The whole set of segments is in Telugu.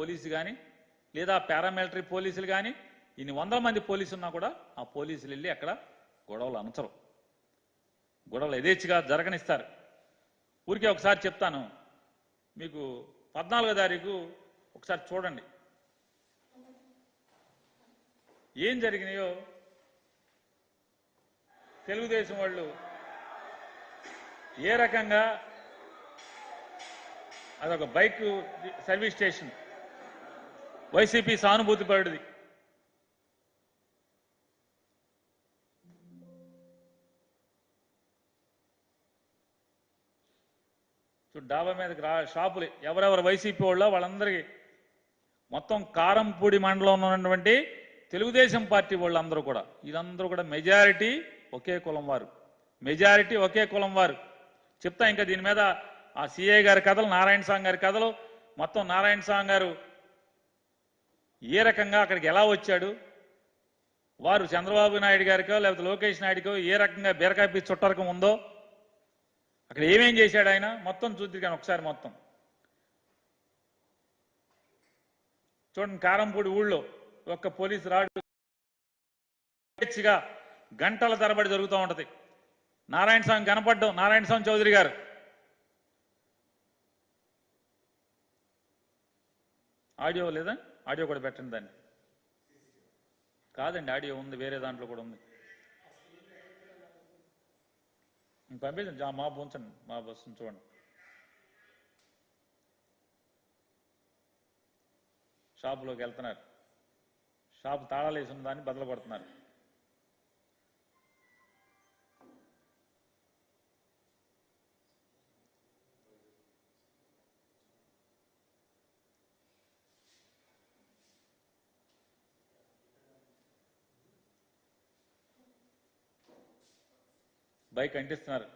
పోలీసు కానీ లేదా పారామిలిటరీ పోలీసులు కానీ ఇన్ని వందల మంది పోలీసులు ఉన్నా కూడా ఆ పోలీసులు వెళ్ళి అక్కడ గొడవలు అనచరు. గొడవలు యథేచ్ఛగా జరగనిస్తారు. ఊరికే ఒకసారి చెప్తాను. మీకు పద్నాలుగో తారీఖు ఒకసారి చూడండి. ఏం జరిగినాయో తెలుగుదేశం వాళ్ళు ఏ రకంగా అదొక బైక్ సర్వీస్ స్టేషన్ వైసీపీ సానుభూతి పరుడిది. చూడు డాబా మీదకి రా షాపులు. ఎవరెవరు వైసీపీ వాళ్ళో వాళ్ళందరికీ మొత్తం కారంపూడి మండలంలో ఉన్నటువంటి తెలుగుదేశం పార్టీ వాళ్ళందరూ కూడా వీళ్ళందరూ కూడా మెజారిటీ ఒకే కులం వారు. మెజారిటీ ఒకే కులం వారు. చెప్తా ఇంకా దీని మీద ఆ సిఐ గారి కథలు నారాయణ స్వామి గారి కథలు మొత్తం నారాయణ స్వామి గారు ఏ రకంగా అక్కడికి ఎలా వచ్చాడు? వారు చంద్రబాబు నాయుడు గారికో లేకపోతే లోకేష్ నాయుడుకో ఏ రకంగా బీరకాయ చుట్టరకం ఉందో అక్కడ ఏమేం చేశాడు ఆయన? మొత్తం చూద్దాను కానీ ఒకసారి మొత్తం. చూడండి కారంపూడి ఊళ్ళో ఒక్క పోలీసు రాడు. స్వేచ్ఛగా గంటల తరబడి జరుగుతూ ఉంటది. నారాయణ స్వామి కనపడ్డం నారాయణ స్వామి చౌదరి గారు. ఆడియో లేదా? ఆడియో కూడా పెట్టండి దాన్ని. కాదండి ఆడియో ఉంది వేరే దాంట్లో కూడా ఉంది. పంపించండి జా- మా ఉంచండి మా బస్సు చూడండి. షాపులోకి వెళ్తున్నారు. షాపు తాళాలు వేసి ఉన్న దాన్ని బదులు బైక్ అంటిస్తున్నారు.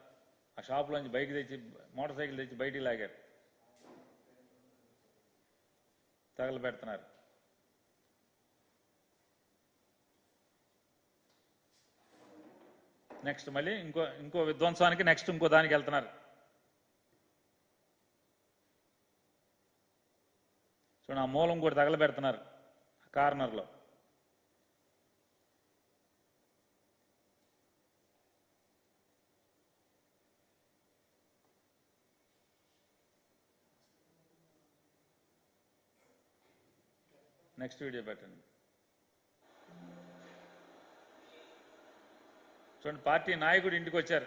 ఆ షాపులోంచి బైక్ తెచ్చి మోటార్ సైకిల్ తెచ్చి బయటికి లాగారు. తగలు పెడుతున్నారు. నెక్స్ట్ మళ్ళీ ఇంకో ఇంకో విధ్వంసానికి నెక్స్ట్ ఇంకో దానికి వెళ్తున్నారు. చూడండి ఆ మూలం కూడా తగల పెడుతున్నారు. కార్నర్లో నెక్స్ట్ వీడియో పెట్టండి చూడండి పార్టీ నాయకుడు ఇంటికి వచ్చారు.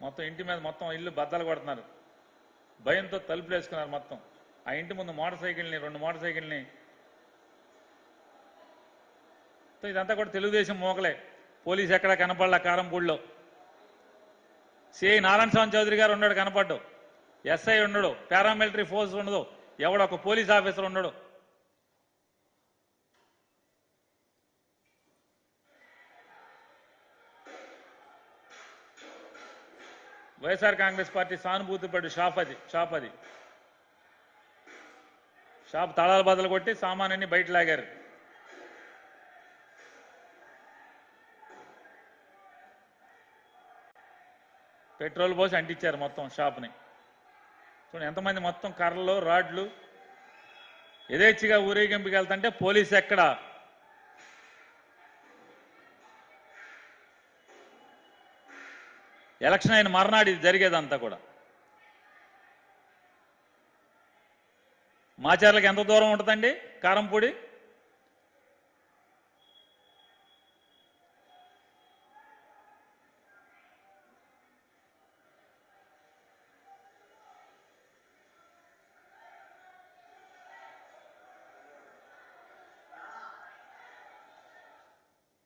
మొత్తం ఇంటి మీద మొత్తం ఇల్లు బద్దలు కొడుతున్నారు. భయంతో తలుపులు వేసుకున్నారు మొత్తం. ఆ ఇంటి ముందు మోటార్ సైకిల్ని రెండు మోటార్ సైకిల్ని. ఇదంతా కూడా తెలుగుదేశం మోకలే. పోలీస్ ఎక్కడ కనపడలా కారంపూడిలో? సిఐ నారాయణ స్వామి చౌదరి గారు ఉన్నాడు కనపడ్డు. ఎస్ఐ ఉండడు. పారామిలిటరీ ఫోర్స్ ఉండదు. ఎవడో ఒక పోలీస్ ఆఫీసర్ ఉండడు. వైఎస్ఆర్ కాంగ్రెస్ పార్టీ సానుభూతిపడి షాప్ అది షాప్ అది. షాప్ తాళాలు బదులు కొట్టి సామాన్ని బయట లాగారు. పెట్రోల్ పోసి అంటించారు మొత్తం షాప్ని. చూడండి ఎంతమంది మొత్తం కర్రలు రాడ్లు. యథేచ్ఛగా ఊరేగింపుకి వెళ్తుంటే పోలీస్ ఎక్కడ? ఎలక్షన్ అయిన మర్నాడు ఇది జరిగేదంతా కూడా. మాచర్లకు ఎంత దూరం ఉంటుందండి? కారంపూడి?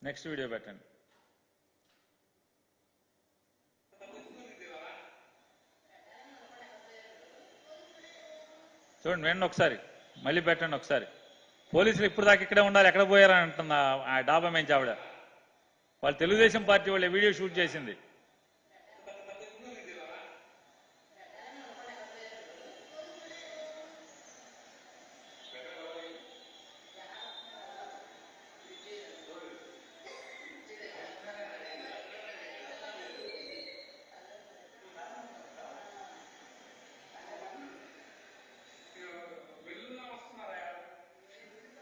నెక్స్ట్ వీడియో పెట్టండి. చూడండి వినండి ఒకసారి. మళ్ళీ పెట్టండి ఒకసారి. పోలీసులు ఇప్పుడు దాకా ఇక్కడే ఉండాలి ఎక్కడ పోయారని అంటుంది ఆ- ఆ డాబా మేంచి ఆవిడ. వాళ్ళు తెలుగుదేశం పార్టీ వాళ్ళ వీడియో షూట్ చేసింది.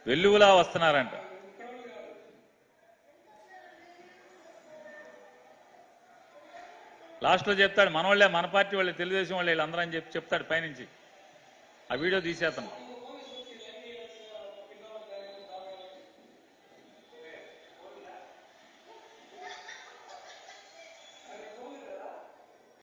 వెల్లువలా వస్తున్నారంట. లాస్ట్లో చెప్తాడు మన వాళ్ళే మన పార్టీ వాళ్ళే తెలుగుదేశం వాళ్ళే వీళ్ళందరూ అని చెప్పి చెప్తాడు పైనుంచి. ఆ వీడియో తీసేస్తాను